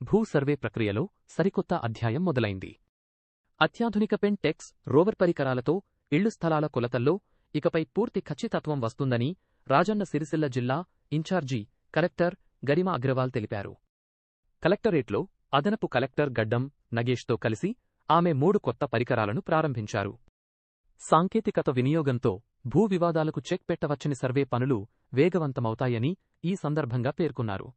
భూ సర్వే ప్రక్రియలో సరికొత్త అధ్యాయం మొదలైంది. అత్యాధునిక పెన్ టెక్స్ రోవర్ పరికరాలతో ఇళ్ళు స్థలాల కొలతల్లో ఇకపై పూర్తి ఖచ్చితత్వం వస్తుందని రాజన్న సిరిసిల్ల జిల్లా ఇన్ఛార్జీ కలెక్టర్ గరిమా అగ్రవాల్ తెలిపారు. కలెక్టరేట్లో అదనపు కలెక్టర్ గడ్డం నగేష్తో కలిసి ఆమె మూడు కొత్త పరికరాలను ప్రారంభించారు. సాంకేతికత వినియోగంతో భూ వివాదాలకు చెక్ పెట్టవచ్చని సర్వే పనులు వేగవంతమవుతాయని ఈ సందర్భంగా పేర్కొన్నారు.